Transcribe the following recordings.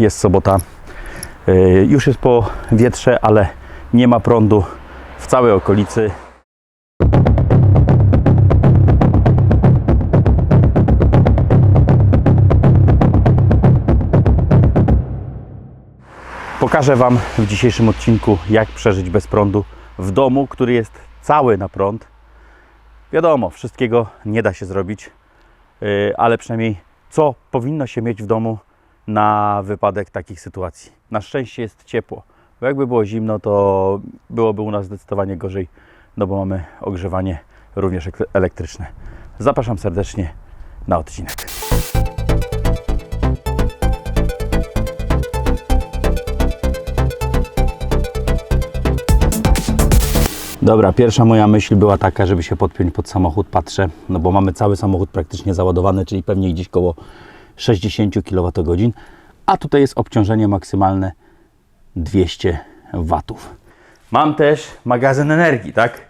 jest sobota. Y, Już jest po wietrze, ale nie ma prądu w całej okolicy. Pokażę Wam w dzisiejszym odcinku, jak przeżyć bez prądu w domu, który jest cały na prąd. Wiadomo, wszystkiego nie da się zrobić, yy, ale przynajmniej co powinno się mieć w domu na wypadek takich sytuacji. Na szczęście jest ciepło, bo jakby było zimno, to byłoby u nas zdecydowanie gorzej, no bo mamy ogrzewanie również ek- elektryczne. Zapraszam serdecznie na odcinek. Dobra, pierwsza moja myśl była taka, żeby się podpiąć pod samochód, patrzę, no bo mamy cały samochód praktycznie załadowany, czyli pewnie gdzieś koło 60 kWh, a tutaj jest obciążenie maksymalne 200 watów. Mam też magazyn energii, tak?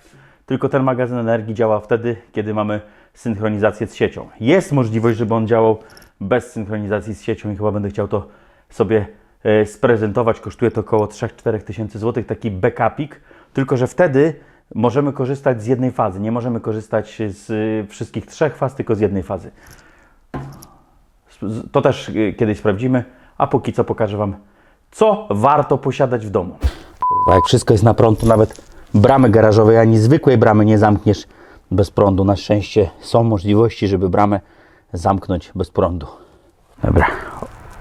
Tylko ten magazyn energii działa wtedy, kiedy mamy synchronizację z siecią. Jest możliwość, żeby on działał bez synchronizacji z siecią i chyba będę chciał to sobie e, sprezentować. Kosztuje to około 3-4 tysięcy złotych, taki backupik, tylko że wtedy możemy korzystać z jednej fazy. Nie możemy korzystać z y, wszystkich trzech faz, tylko z jednej fazy. To też y, kiedyś sprawdzimy, a póki co pokażę Wam, co warto posiadać w domu. Kurwa, jak wszystko jest na prąd, to nawet bramy garażowej, ani zwykłej bramy nie zamkniesz bez prądu. Na szczęście są możliwości, żeby bramę zamknąć bez prądu. Dobra,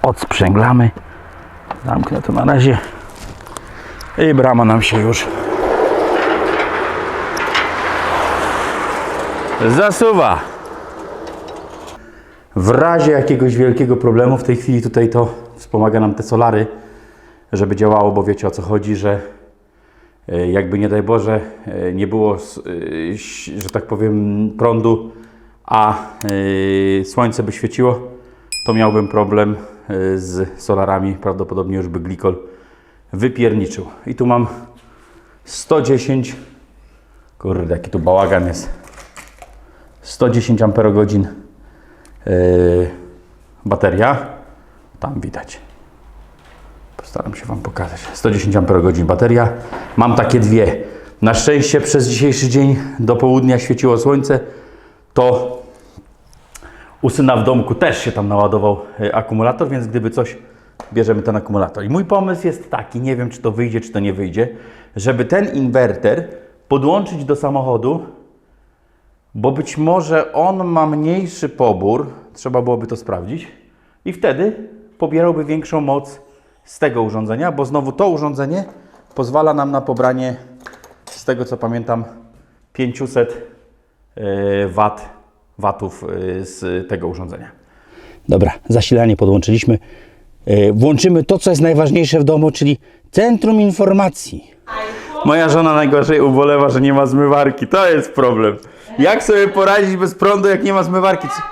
odsprzęglamy. Zamknę to na razie. I brama nam się już zasuwa. W razie jakiegoś wielkiego problemu, w tej chwili tutaj to wspomaga nam te solary, żeby działało, bo wiecie o co chodzi, że e, jakby nie daj Boże e, nie było, e, że tak powiem, prądu, a słońce by świeciło, to miałbym problem z solarami. Prawdopodobnie już by glikol wypierniczył. I tu mam 110, kurde, jaki tu bałagan jest. 110 Ah yy, bateria. Tam widać. Postaram się Wam pokazać. 110 Ah bateria. Mam takie dwie. Na szczęście przez dzisiejszy dzień do południa świeciło słońce. To u syna w domku też się tam naładował e, akumulator, więc gdyby coś, bierzemy ten akumulator. I mój pomysł jest taki, nie wiem czy to wyjdzie, czy to nie wyjdzie, żeby ten inwerter podłączyć do samochodu, bo być może on ma mniejszy pobór, trzeba byłoby to sprawdzić, i wtedy pobierałby większą moc z tego urządzenia, bo znowu to urządzenie pozwala nam na pobranie, z tego co pamiętam, 500 e, wat, watów e, z tego urządzenia. Dobra, zasilanie podłączyliśmy. E, Włączymy to, co jest najważniejsze w domu, czyli centrum informacji. Moja żona najgorzej ubolewa, że nie ma zmywarki. To jest problem. Jak sobie poradzić bez prądu, jak nie ma zmywarki? Co-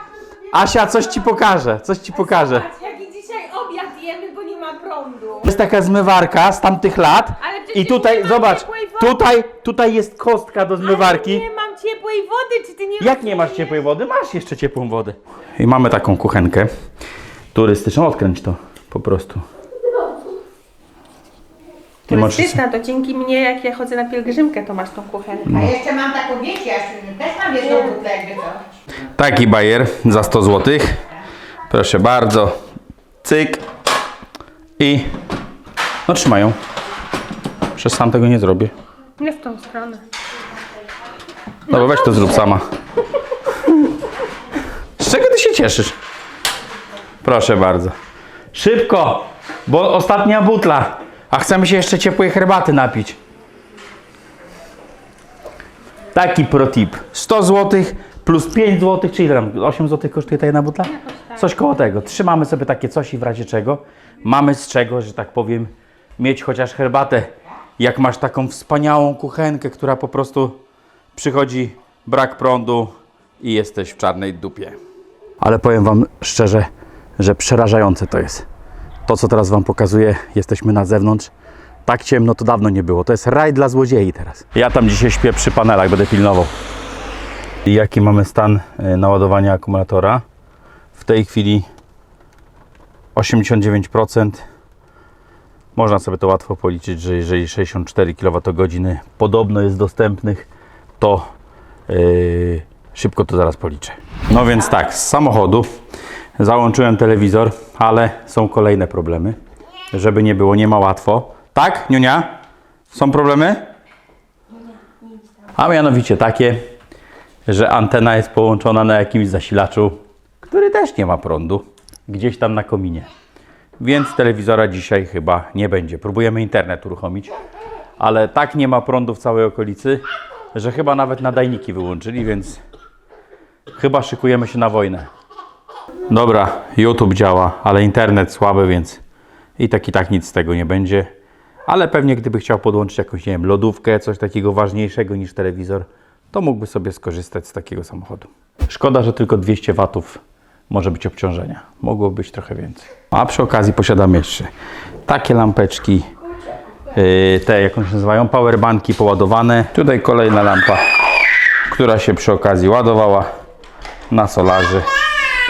Asia, coś ci pokażę, coś ci pokażę. Patrz, jaki dzisiaj obiad jemy, bo nie ma prądu. Jest taka zmywarka z tamtych lat Ale przecież i tutaj, nie ma zobacz, ciepłej wody. tutaj, tutaj jest kostka do zmywarki. Ale nie mam ciepłej wody, czy ty nie Jak nie masz ciepłej wody? Masz jeszcze ciepłą wodę. I mamy taką kuchenkę turystyczną. Odkręć to po prostu. Turystyczna, to dzięki mnie, jak ja chodzę na pielgrzymkę, to masz tą kuchenkę. No. A jeszcze mam taką, wiecie, ja też mam jedną butlę, jakby co. Taki bajer za 100 zł. Proszę bardzo. Cyk. I... No trzymają. Przez sam tego nie zrobię. Nie w tą stronę. No bo weź to zrób sama. Z czego ty się cieszysz? Proszę bardzo. Szybko, bo ostatnia butla. A chcemy się jeszcze ciepłej herbaty napić. Taki protip. 100 zł plus 5 zł, czy ile tam? 8 zł kosztuje ta jedna butla? Coś koło tego. Trzymamy sobie takie coś i w razie czego mamy z czego, że tak powiem, mieć chociaż herbatę. Jak masz taką wspaniałą kuchenkę, która po prostu przychodzi brak prądu i jesteś w czarnej dupie. Ale powiem Wam szczerze, że przerażające to jest. To, co teraz Wam pokazuję, jesteśmy na zewnątrz. Tak ciemno to dawno nie było. To jest raj dla złodziei teraz. Ja tam dzisiaj śpię przy panelach, będę pilnował. I jaki mamy stan e, naładowania akumulatora? W tej chwili 89%. Można sobie to łatwo policzyć, że jeżeli 64 kWh podobno jest dostępnych, to yy, szybko to zaraz policzę. No więc tak, z samochodu załączyłem telewizor, ale są kolejne problemy. Żeby nie było, nie ma łatwo. Tak, Niunia? Są problemy? A mianowicie takie, że antena jest połączona na jakimś zasilaczu, który też nie ma prądu, gdzieś tam na kominie. Więc telewizora dzisiaj chyba nie będzie. Próbujemy internet uruchomić, ale tak nie ma prądu w całej okolicy, że chyba nawet nadajniki wyłączyli, więc chyba szykujemy się na wojnę. Dobra, YouTube działa, ale internet słaby, więc i tak i tak nic z tego nie będzie. Ale pewnie gdyby chciał podłączyć jakąś, nie wiem, lodówkę, coś takiego ważniejszego niż telewizor, to mógłby sobie skorzystać z takiego samochodu. Szkoda, że tylko 200 watów może być obciążenia. Mogło być trochę więcej. A przy okazji posiadam jeszcze takie lampeczki, yy, te jak one się nazywają, powerbanki poładowane. Tutaj kolejna lampa, która się przy okazji ładowała na solarze.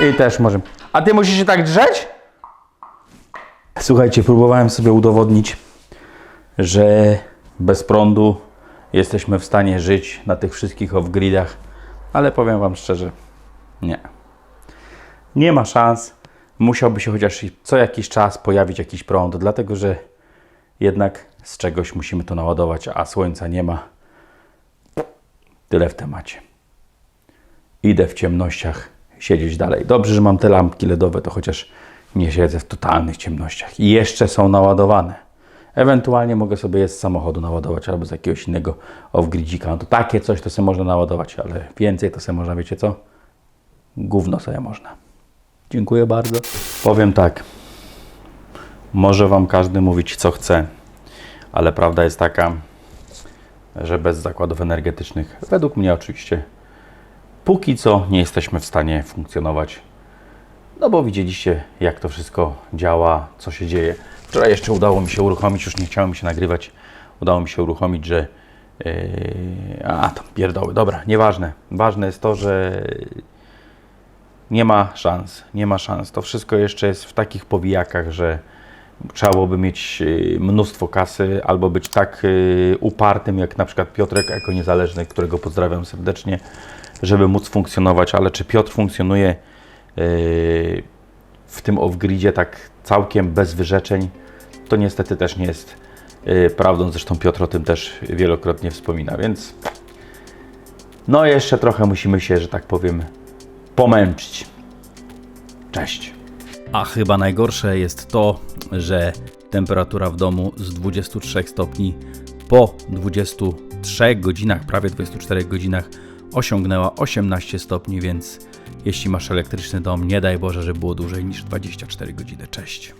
I też może... A ty musisz się tak drzeć? Słuchajcie, próbowałem sobie udowodnić, że bez prądu jesteśmy w stanie żyć na tych wszystkich off-gridach, ale powiem Wam szczerze, nie. Nie ma szans. Musiałby się chociaż co jakiś czas pojawić jakiś prąd, dlatego że jednak z czegoś musimy to naładować, a słońca nie ma. Tyle w temacie. Idę w ciemnościach siedzieć dalej. Dobrze, że mam te lampki LEDowe, to chociaż nie siedzę w totalnych ciemnościach. I jeszcze są naładowane. Ewentualnie mogę sobie je z samochodu naładować albo z jakiegoś innego off-gridzika. No to takie coś to sobie można naładować, ale więcej to sobie można, wiecie co? Gówno sobie można. Dziękuję bardzo. Powiem tak. Może Wam każdy mówić co chce, ale prawda jest taka, że bez zakładów energetycznych, według mnie oczywiście, póki co nie jesteśmy w stanie funkcjonować. No bo widzieliście, jak to wszystko działa, co się dzieje. Wczoraj jeszcze udało mi się uruchomić, już nie chciałem się nagrywać, udało mi się uruchomić, że. Yy, a, to pierdoły, dobra, nieważne. Ważne jest to, że nie ma szans, nie ma szans. To wszystko jeszcze jest w takich powijakach, że trzeba byłoby mieć y, mnóstwo kasy albo być tak y, upartym jak na przykład Piotrek jako niezależny, którego pozdrawiam serdecznie, żeby móc funkcjonować. Ale czy Piotr funkcjonuje y, w tym off-gridzie tak całkiem bez wyrzeczeń, to niestety też nie jest y, prawdą. Zresztą Piotr o tym też wielokrotnie wspomina, więc no jeszcze trochę musimy się, że tak powiem, pomęczyć. Cześć. A chyba najgorsze jest to, że temperatura w domu z 23 stopni po 23 godzinach, prawie 24 godzinach osiągnęła 18 stopni, więc jeśli masz elektryczny dom, nie daj Boże, że było dłużej niż 24 godziny. Cześć.